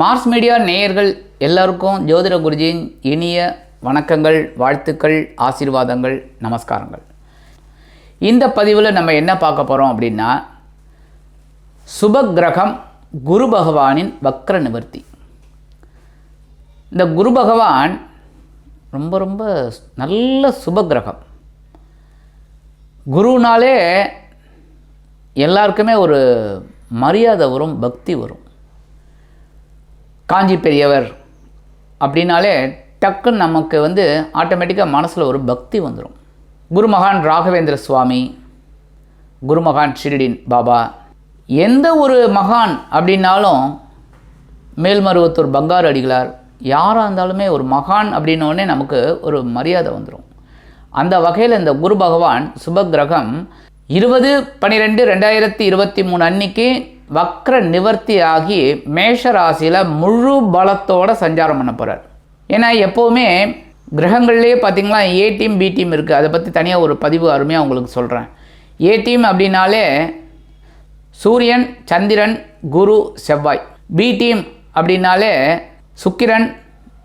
Mars media நேயர்கள் எல்லாருக்கும் ஜோதிட குருஜியின் இனிய வணக்கங்கள் வாழ்த்துக்கள் ஆசீர்வாதங்கள் நமஸ்காரங்கள். இந்த பதிவில் நம்ம என்ன பார்க்க போகிறோம் அப்படின்னா சுபக்கிரகம் குரு பகவானின் வக்ர நிவர்த்தி. இந்த குரு பகவான் ரொம்ப ரொம்ப நல்ல சுபக்கிரகம் குருனாலே எல்லாருக்குமே ஒரு மரியாதை வரும் பக்தி வரும். காஞ்சி பெரியவர் அப்படின்னாலே டக்குன்னு நமக்கு வந்து ஆட்டோமேட்டிக்காக மனசில் ஒரு பக்தி வந்துடும் குருமகான் ராகவேந்திர சுவாமி குருமகான் ஷிரிடின் பாபா எந்த ஒரு மகான் அப்படின்னாலும் மேல்மருவத்தூர் பங்காரு அடிகளார் யாராக இருந்தாலுமே ஒரு மகான் அப்படின்னோடனே நமக்கு ஒரு மரியாதை வந்துடும் அந்த வகையில் இந்த குரு பகவான் சுபக்கிரகம் இருபது பன்னிரெண்டு ரெண்டாயிரத்தி இருபத்தி மூணு அன்னைக்கு வக்ர நிவர்த்தி ஆகி மேஷ ராசியில் முழு பலத்தோட சஞ்சாரம் பண்ண போகிறார் ஏன்னா எப்போவுமே கிரகங்கள்லேயே பார்த்தீங்களா ஏ டீம் பி டீம் இருக்குது அதை பற்றி தனியாக ஒரு பதிவு அருமையாக உங்களுக்கு சொல்கிறேன் ஏ டீம் அப்படின்னாலே சூரியன் சந்திரன் குரு செவ்வாய். பி டீம் அப்படின்னாலே சுக்கிரன்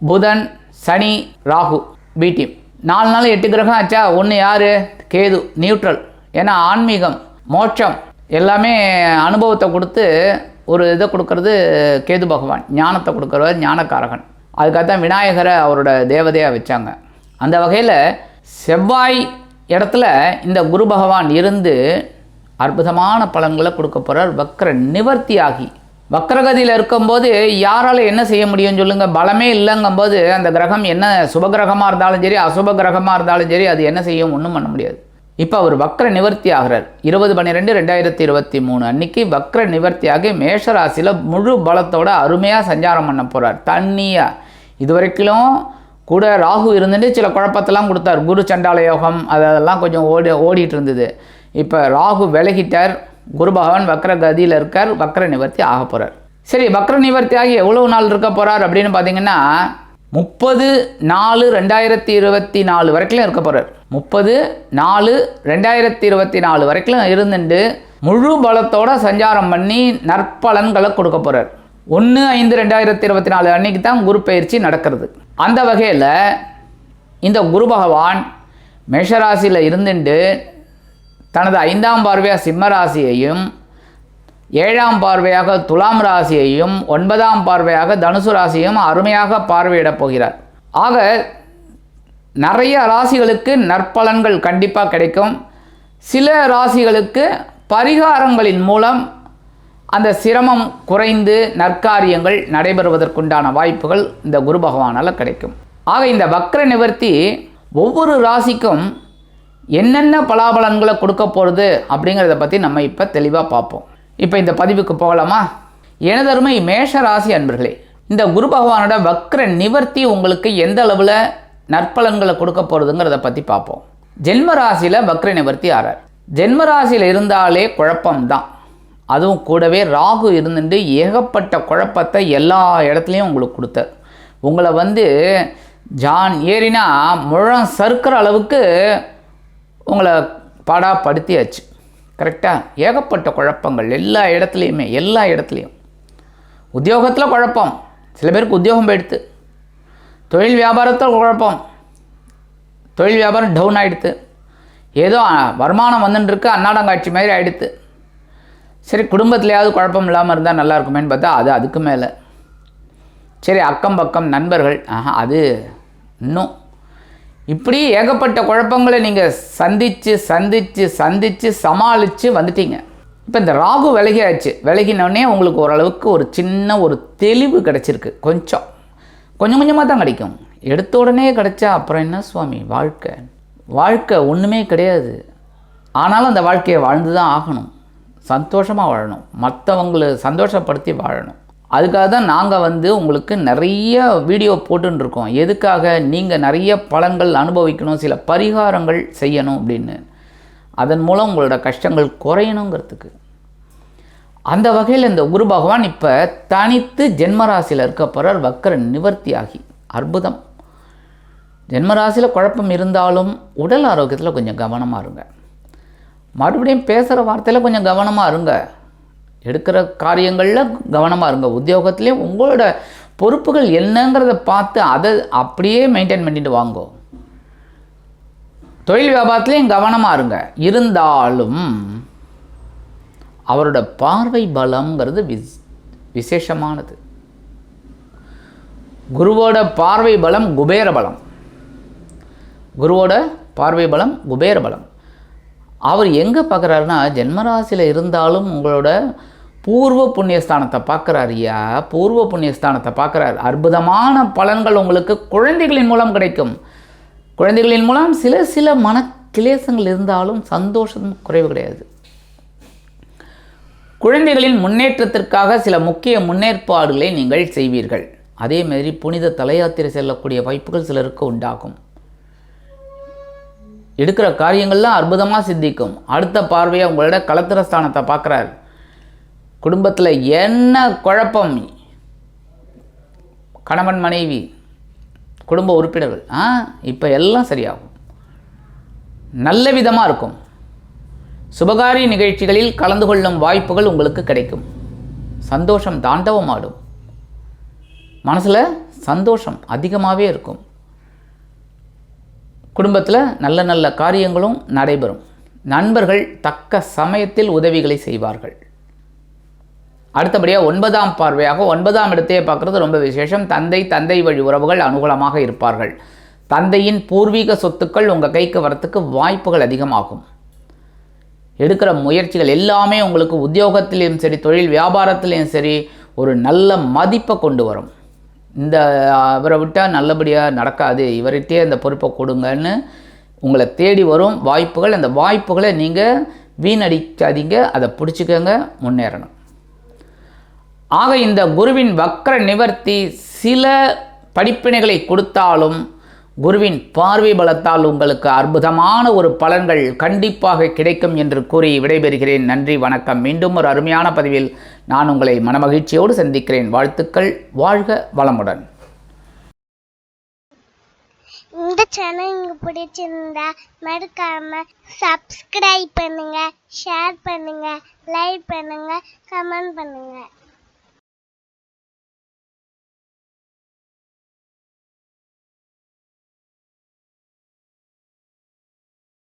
புதன் சனி ராகு. பி டீம் நாலு நாள் எட்டு கிரகம் ஆச்சா? ஒன்று யார்? கேது. நியூட்ரல் ஏன்னா ஆன்மீகம் மோட்சம். எல்லாமே அனுபவத்தை கொடுத்து ஒரு இதை கொடுக்கறது கேது பகவான் ஞானத்தை கொடுக்குறவர் ஞானக்காரகன். அதுக்காக தான் விநாயகரை அவரோட தேவதையாக வச்சாங்க. அந்த வகையில் செவ்வாய் இடத்துல இந்த குரு பகவான் இருந்து அற்புதமான பலன்களை கொடுக்க போகிறார் வக்ர நிவர்த்தி ஆகி வக்ரகதியில் இருக்கும்போது யாரால் என்ன செய்ய முடியும்னு சொல்லுங்கள் பலமே இல்லைங்கும்போது அந்த கிரகம் என்ன சுபகிரகமாக இருந்தாலும் சரி அசுப கிரகமாக இருந்தாலும் சரி அது என்ன செய்யும்? ஒன்றும் பண்ண முடியாது. இப்போ அவர் வக்ர நிவர்த்தி ஆகிறார். இருபது பன்னிரெண்டு ரெண்டாயிரத்தி இருபத்தி மூணு அன்னைக்கு வக்ர நிவர்த்தியாகி மேஷராசியில் முழு பலத்தோட அருமையாக சஞ்சாரம் பண்ண போகிறார் தண்ணியாக இது வரைக்கும் கூட ராகு இருந்துட்டு சில குழப்பத்தெல்லாம் கொடுத்தார். குரு சண்டால யோகம் அதெல்லாம் கொஞ்சம் ஓடி ஓடிட்டு இருந்தது. இப்போ ராகு விலகிட்டார். குரு பகவான் வக்ர கதியில் இருக்கார். வக்ர நிவர்த்தி ஆக போகிறார் சரி வக்ர நிவர்த்தி ஆகி எவ்வளவு நாள் இருக்க போகிறார் அப்படின்னு பார்த்தீங்கன்னா முப்பது நாலு ரெண்டாயிரத்தி இருபத்தி நாலு வரைக்கும் இருக்க போகிறார் முப்பது நாலு ரெண்டாயிரத்தி இருபத்தி நாலு வரைக்கும் இருந்துட்டு முழு பலத்தோட சஞ்சாரம் பண்ணி நற்பலன்களை கொடுக்க போகிறார் ஒன்று ஐந்து ரெண்டாயிரத்தி இருபத்தி நாலு அன்னைக்கு தான் குரு பயிற்சி நடக்கிறது. அந்த வகையில் இந்த குரு பகவான் மேஷராசியில் இருந்துட்டு தனது ஐந்தாம் பார்வையாக சிம்மராசியையும் ஏழாம் பார்வையாக துலாம் ராசியையும் ஒன்பதாம் பார்வையாக தனுசு ராசியையும் அருமையாக பார்வையிடப் போகிறார். ஆக நிறைய ராசிகளுக்கு நற்பலன்கள் கண்டிப்பாக கிடைக்கும். சில ராசிகளுக்கு பரிகாரங்களின் மூலம் அந்த சிரமம் குறைந்து நற்காரியங்கள் நடைபெறுவதற்குண்டான வாய்ப்புகள் இந்த குரு பகவானால் கிடைக்கும். ஆக இந்த வக்ர நிவர்த்தி ஒவ்வொரு ராசிக்கும் என்னென்ன பலாபலன்களை கொடுக்க போகிறது அப்படிங்கிறத பற்றி நம்ம இப்போ தெளிவாக பார்ப்போம். இப்போ இந்த பதிவுக்கு போகலாமா? எனதருமை மேஷ ராசி அன்பர்களே இந்த குரு பகவானோட வக்ர நிவர்த்தி உங்களுக்கு எந்த அளவில் நற்பலன்களை கொடுக்க போகிறதுங்கிறத பற்றி பார்ப்போம். ஜென்ம ராசியில் வக்ர நிவர்த்தி ஆறார். ஜென்ம ராசியில் இருந்தாலே குழப்பம்தான். அதுவும் கூடவே ராகு இருந்துட்டு ஏகப்பட்ட குழப்பத்தை எல்லா இடத்துலையும் உங்களுக்கு கொடுத்தார். உங்களை வந்து ஜான் ஏறினா முழம் சறுக்கிற அளவுக்கு உங்களை படாப்படுத்தியாச்சு கரெக்டாக ஏகப்பட்ட குழப்பங்கள் எல்லா இடத்துலையுமே எல்லா இடத்துலையும். உத்தியோகத்தில் குழப்பம். சில பேருக்கு உத்தியோகம் போயிடுத்து. தொழில் வியாபாரத்தில் குழப்பம். தொழில் வியாபாரம் டவுன் ஆகிடுது ஏதோ வருமானம் வந்துட்டுருக்கு அன்னாடங்காட்சி மாதிரி ஆகிடுது சரி குடும்பத்துலையாவது குழப்பம் இல்லாமல் இருந்தால் நல்லா இருக்குமேன்னு பார்த்தா அது அதுக்கு மேலே. சரி அக்கம் பக்கம் நண்பர்கள் ஆஹா அது இன்னும் இப்படி ஏகப்பட்ட குழப்பங்களை நீங்கள் சந்தித்து சந்தித்து சந்தித்து சமாளித்து வந்துட்டீங்க. இப்போ இந்த ராகு விலகியாச்சு. விலகினோடனே உங்களுக்கு ஓரளவுக்கு ஒரு சின்ன ஒரு தெளிவு கிடச்சிருக்கு. கொஞ்சம். கொஞ்சம் கொஞ்சமாக தான் கிடைக்கும். எடுத்த உடனே கிடச்சா அப்புறம் என்ன சுவாமி? வாழ்க்கை. வாழ்க்கை ஒன்றுமே கிடையாது. ஆனாலும் அந்த வாழ்க்கையை வாழ்ந்து தான் ஆகணும். சந்தோஷமாக வாழணும். மற்றவங்களை சந்தோஷப்படுத்தி வாழணும். அதுக்காக தான் நாங்கள் வந்து உங்களுக்கு நிறைய வீடியோ போட்டுருக்கோம் எதுக்காக நீங்கள் நிறைய பலன்கள் அனுபவிக்கணும் சில பரிகாரங்கள் செய்யணும் அப்படின்னு. அதன் மூலம் உங்களோட கஷ்டங்கள் குறையணுங்கிறதுக்கு. அந்த வகையில் இந்த குரு பகவான் இப்போ தனித்து ஜென்மராசியில் இருக்க போகிறார் வக்கர நிவர்த்தி ஆகி. அற்புதம். ஜென்மராசியில் குழப்பம் இருந்தாலும் உடல் ஆரோக்கியத்தில் கொஞ்சம் கவனமாக இருங்க. மறுபடியும் பேசுகிற வார்த்தையில் கொஞ்சம் கவனமாக இருங்க. எடுக்கிற காரியங்களில் கவனமாக இருங்க. உத்தியோகத்திலே உங்களோட பொறுப்புகள் என்னங்கிறத பார்த்து அதை அப்படியே மெயின்டைன் பண்ணிட்டு வாங்கோ. தொழில் வியாபாரத்துலேயும் கவனமாக இருங்க. இருந்தாலும் அவரோட பார்வை பலம்ங்கிறது விஸ் விசேஷமானது. குருவோட பார்வை பலம் குபேர பலம். குருவோட பார்வை பலம் குபேர பலம். அவர் எங்கே பார்க்குறாருன்னா ஜென்மராசியில் இருந்தாலும் உங்களோட பூர்வ புண்ணியஸ்தானத்தை பார்க்குறாரு ஐயா. பூர்வ புண்ணியஸ்தானத்தை பார்க்குறாரு. அற்புதமான பலன்கள் உங்களுக்கு குழந்தைகளின் மூலம் கிடைக்கும். குழந்தைகளின் மூலம் சில சில மன கிளேசங்கள் இருந்தாலும் சந்தோஷம் குறைவு கிடையாது. குழந்தைகளின் முன்னேற்றத்திற்காக சில முக்கிய முன்னேற்பாடுகளை நீங்கள் செய்வீர்கள். அதே மாதிரி புனித தலையாத்திரை செல்லக்கூடிய வாய்ப்புகள் சிலருக்கு உண்டாகும். எடுக்கிற காரியங்கள்லாம் அற்புதமாக சித்திக்கும். அடுத்த பார்வையை உங்களோட கலத்திர ஸ்தானத்தை பார்க்குறாரு. குடும்பத்தில் என்ன குழப்பம்? கணவன் மனைவி குடும்ப உறுப்பினர்கள் ஆ இப்போ எல்லாம் சரியாகும். நல்ல விதமாக இருக்கும். சுபகாரிய நிகழ்ச்சிகளில் கலந்து கொள்ளும் வாய்ப்புகள் உங்களுக்கு கிடைக்கும். சந்தோஷம் தாண்டவமாடும் மனசில் சந்தோஷம் அதிகமாகவே இருக்கும். குடும்பத்தில் நல்ல நல்ல காரியங்களும் நடைபெறும். நண்பர்கள் தக்க சமயத்தில் உதவிகளை செய்வார்கள். அடுத்தபடியாக ஒன்பதாம் பார்வையாக ஒன்பதாம் இடத்தையே பார்க்குறது ரொம்ப விசேஷம். தந்தை தந்தை வழி உறவுகள் அனுகூலமாக இருப்பார்கள். தந்தையின் பூர்வீக சொத்துக்கள் உங்கள் கைக்கு வரத்துக்கு வாய்ப்புகள் அதிகமாகும். எடுக்கிற முயற்சிகள் எல்லாமே உங்களுக்கு உத்தியோகத்திலையும் சரி தொழில் வியாபாரத்திலையும் சரி ஒரு நல்ல மதிப்பை கொண்டு வரும். இந்த இவரை விட்டால் நல்லபடியாக நடக்காது. இவர்கிட்டே அந்த பொறுப்பை கொடுங்கன்னு உங்களை தேடி வரும் வாய்ப்புகள். அந்த வாய்ப்புகளை நீங்கள் வீணடிக்காதீங்க. அதை பிடிச்சிக்கங்க. முன்னேறணும். ஆக இந்த குருவின் வக்கர நிவர்த்தி சில படிப்பினைகளை கொடுத்தாலும் குருவின் பார்வை பலத்தால் உங்களுக்கு அற்புதமான ஒரு பலன்கள் கண்டிப்பாக கிடைக்கும் என்று கூறி விடைபெறுகிறேன். நன்றி வணக்கம். மீண்டும் ஒரு அருமையான பதிவில் நான் உங்களை மனமகிழ்ச்சியோடு சந்திக்கிறேன். வாழ்த்துக்கள் வாழ்க வளமுடன். இந்த சேனல் உங்களுக்கு பிடிச்சிருந்தா மறக்காம சப்ஸ்கிரைப் பண்ணுங்க ஷேர் பண்ணுங்க லைக் பண்ணுங்க கமெண்ட் பண்ணுங்க.